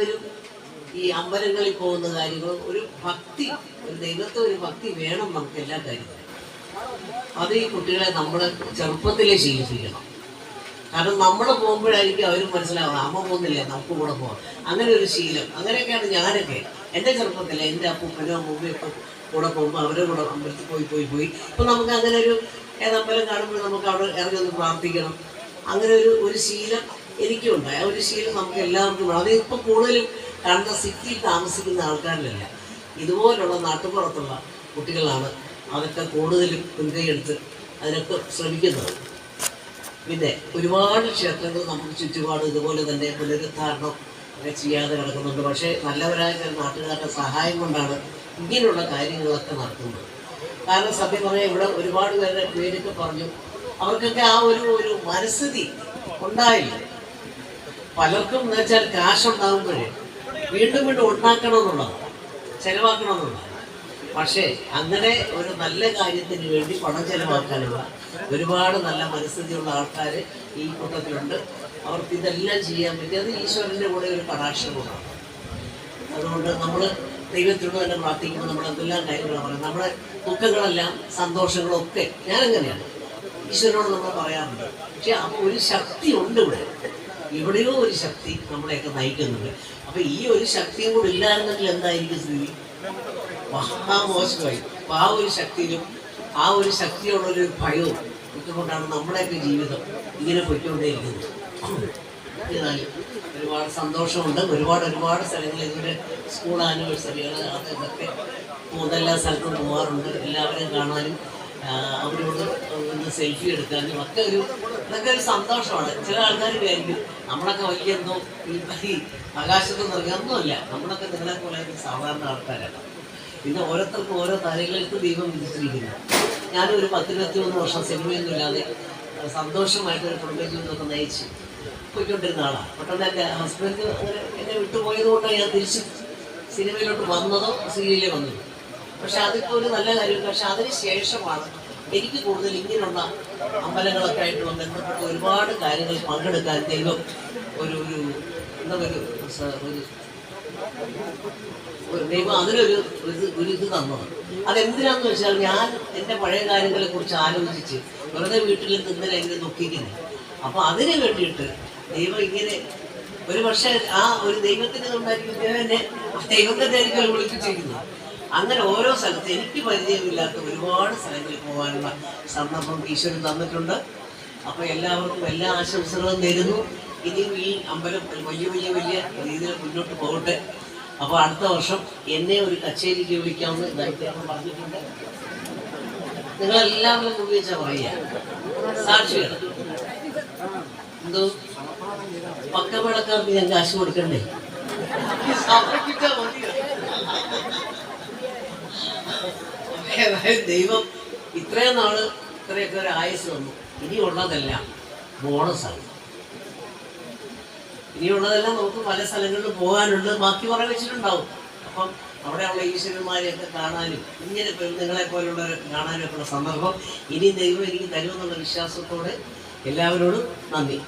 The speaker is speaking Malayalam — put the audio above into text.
എല്ലാവരും ഈ അമ്പലങ്ങളിൽ പോകുന്ന കാര്യങ്ങൾ ഒരു ഭക്തി ഒരു ദൈവത്തെ ഒരു ഭക്തി വേണം നമുക്ക് എല്ലാ കാര്യത്തിലും. അത് ഈ കുട്ടികളെ നമ്മൾ ചെറുപ്പത്തിലേ ശീലിപ്പിക്കണം. കാരണം നമ്മൾ പോകുമ്പോഴായിരിക്കും അവരും മനസ്സിലാവണം അമ്മ പോകുന്നില്ലേ നമുക്ക് കൂടെ പോകാം അങ്ങനെ ഒരു ശീലം. അങ്ങനെയൊക്കെയാണ് ഞാനൊക്കെ എന്റെ ചെറുപ്പത്തിൽ എന്റെ അപ്പൂപ്പനും അമ്മൂമ്മയൊക്കെ കൂടെ പോകുമ്പോൾ അവരുടെ കൂടെ അമ്പലത്തിൽ പോയി പോയി പോയി. ഇപ്പം നമുക്ക് അങ്ങനെ ഒരു ഏതമ്പലം കാണുമ്പോൾ നമുക്ക് അവിടെ ഇറങ്ങി ഒന്ന് പ്രാർത്ഥിക്കണം. അങ്ങനെ ഒരു ഒരു ശീലം എനിക്കും ആ ഒരു ശീലം നമുക്ക് എല്ലാവർക്കും അത് ഇപ്പം കൂടുതലും കാണുന്ന സിറ്റിയിൽ താമസിക്കുന്ന ആൾക്കാരിലല്ല. ഇതുപോലുള്ള നാട്ടുപുറത്തുള്ള കുട്ടികളാണ് അതൊക്കെ കൂടുതലും മുൻകൈയെടുത്ത് അതിനൊക്കെ ശ്രമിക്കുന്നത്. പിന്നെ ഒരുപാട് ക്ഷേത്രങ്ങൾ നമുക്ക് ചുറ്റുപാട് ഇതുപോലെ തന്നെ പുനരുദ്ധാരണം ഒക്കെ ചെയ്യാതെ കിടക്കുന്നുണ്ട്. പക്ഷേ നല്ലവരായ ചില നാട്ടുകാരുടെ സഹായം കൊണ്ടാണ് ഇങ്ങനെയുള്ള കാര്യങ്ങളൊക്കെ നടത്തുന്നത്. കാരണം സത്യം പറഞ്ഞാൽ ഇവിടെ ഒരുപാട് പേരുടെ പേരൊക്കെ പറഞ്ഞു. അവർക്കൊക്കെ ആ ഒരു ഒരു മനസ്ഥിതി ഉണ്ടായില്ല. പലർക്കും എന്ന് വെച്ചാൽ കാശ് ഉണ്ടാകുമ്പോഴേ വീണ്ടും വീണ്ടും ഉണ്ടാക്കണമെന്നുള്ളതാണ് ചെലവാക്കണമെന്നുള്ളത് പക്ഷേ അങ്ങനെ ഒരു നല്ല കാര്യത്തിന് വേണ്ടി പണം ചെലവാക്കാനുള്ള ഒരുപാട് നല്ല മനസ്ഥിതിയുള്ള ആൾക്കാർ ഈ കൂട്ടത്തിലുണ്ട്. അവർക്ക് ഇതെല്ലാം ചെയ്യാൻ പറ്റി അത് ഈശ്വരന്റെ കൂടെ ഒരു കടാക്ഷമാണ് അതുകൊണ്ട് നമ്മൾ ദൈവത്തിനോട് തന്നെ പ്രാർത്ഥിക്കുമ്പോൾ നമ്മൾ എന്തെല്ലാം കാര്യങ്ങളാണ് പറയുന്നത്? നമ്മുടെ ദുഃഖങ്ങളെല്ലാം സന്തോഷങ്ങളും ഒക്കെ ഞാനങ്ങനെയാണ്. ഈശ്വരനോട് നമ്മൾ പറയാറുണ്ട്. പക്ഷെ അപ്പോൾ ഒരു ശക്തി ഉണ്ട് ഇവിടെ. എവിടെയോ ഒരു ശക്തി നമ്മളെയൊക്കെ നയിക്കുന്നുണ്ട്. അപ്പൊ ഈ ഒരു ശക്തിയും കൂടെ ഇല്ലായിരുന്നെങ്കിൽ എന്തായിരിക്കും സ്ഥിതി? മഹാമോശമായി. അപ്പൊ ആ ഒരു ശക്തിയിലും ആ ഒരു ശക്തിയോടൊരു ഭയവും ഇട്ടുകൊണ്ടാണ് നമ്മുടെയൊക്കെ ജീവിതം ഇങ്ങനെ പൊയ്ക്കൊണ്ടേയിരിക്കുന്നത്. ഏതായാലും ഒരുപാട് സന്തോഷമുണ്ട്. ഒരുപാട് ഒരുപാട് സ്ഥലങ്ങളിൽ ഇവർ സ്കൂൾ ആനിവേഴ്സറികൾ അതൊക്കെ പോകുന്ന മൂന്നെല്ലാ സ്ഥലത്തും പോകാറുണ്ട് എല്ലാവരെയും കാണാനും അവരോട് ഒന്ന് സെൽഫി എടുക്കാനും ഒക്കെ ഒരു അതൊക്കെ ഒരു സന്തോഷമാണ്. ചില ആൾക്കാർ വിചാരിക്കും നമ്മളൊക്കെ വലിയ എന്തോ ഈ ആകാശത്ത് നിറങ്ങുന്നൊന്നുമല്ല നമ്മളൊക്കെ നിങ്ങളെ പോലെ സാധാരണ ആൾക്കാരാണ്. പിന്നെ ഓരോരുത്തർക്കും ഓരോ തലകളിലേക്ക് ദൈവം വിധിച്ചിരിക്കുന്നു ഒരു പത്തിരുപത്തി മൂന്ന് വർഷം സിനിമയൊന്നും ഇല്ലാതെ സന്തോഷമായിട്ട് ഒരു കുടുംബത്തിൽ നിന്നൊക്കെ നയിച്ച് പോയിക്കൊണ്ടിരുന്ന ആളാണ് പെട്ടെന്ന് എന്റെ ഹസ്ബൻഡ് അങ്ങനെ എന്നെ വിട്ടുപോയത് കൊണ്ടാണ് ഞാൻ തിരിച്ച് സിനിമയിലോട്ട് വന്നതോ സീരിയലിൽ വന്നത്. പക്ഷെ അതൊക്കെ ഒരു നല്ല കാര്യം പക്ഷെ അതിന് ശേഷമാണ് എനിക്ക് കൂടുതൽ ഇങ്ങനെയുള്ള അമ്പലങ്ങളൊക്കെ ആയിട്ട് ബന്ധപ്പെട്ട് ഒരുപാട് കാര്യങ്ങൾ പങ്കെടുക്കാൻ ദൈവം ഒരു ഒരു എന്താ ഒരു ദൈവം അതിനൊരു ഇത് ഒരു ഇത് തന്നത്. അതെന്തിനാന്ന് വെച്ചാൽ ഞാൻ എന്റെ പഴയ കാര്യങ്ങളെ കുറിച്ച് ആലോചിച്ച് വെറുതെ വീട്ടിൽ നിന്ന് എങ്ങനെ ദുഃഖിക്കുന്നത് അപ്പൊ അതിന് വേണ്ടിയിട്ട് ദൈവം ഇങ്ങനെ ഒരു പക്ഷേ ആ ഒരു ദൈവത്തിന് ഉണ്ടായിരിക്കും തന്നെ ദൈവത്തെ ആയിരിക്കും വിളിപ്പിച്ചിരിക്കുന്നത്. അങ്ങനെ ഓരോ സ്ഥലത്ത് എനിക്ക് പരിചയമില്ലാത്ത ഒരുപാട് സ്ഥലങ്ങളിൽ പോകാനുള്ള സന്ദർഭം ഈശ്വരൻ തന്നിട്ടുണ്ട്. അപ്പോൾ എല്ലാവർക്കും എല്ലാ ആശംസകളും നേരുന്നു. ഇനിയും ഈ അമ്പലം വലിയ വലിയ വലിയ രീതിയിൽ മുന്നോട്ട് പോകട്ടെ. അപ്പോൾ അടുത്ത വർഷം എന്നെ ഒരു കച്ചേരിക്ക് വിളിക്കാമെന്ന് ഞാൻ പറഞ്ഞിട്ടുണ്ട്. നിങ്ങളെല്ലാവരും ഉപയോഗിച്ച പറയുക. സാക്ഷികൾ. എന്തോ? പക്കവിളക്കാർക്ക് ഞാൻ കാശ് കൊടുക്കണ്ടേ? ദൈവം ഇത്രയും നാൾ ഇത്രയൊക്കെ ഒരു ആയുസ് തന്നു ഇനിയുള്ളതെല്ലാം ബോണസാണ് ഇനിയുള്ളതെല്ലാം നമുക്ക് പല സ്ഥലങ്ങളിൽ പോകാനുണ്ട്. ബാക്കി കുറെ വെച്ചിട്ടുണ്ടാവും. അപ്പം അവിടെയുള്ള ഈശ്വരന്മാരെയൊക്കെ കാണാനും ഇങ്ങനെ നിങ്ങളെ പോലുള്ളവരെ കാണാനും ഒക്കെ ഉള്ള സന്ദർഭം ഇനി ദൈവം എനിക്ക് തരുമെന്നുള്ള വിശ്വാസത്തോടെ എല്ലാവരോടും നന്ദി.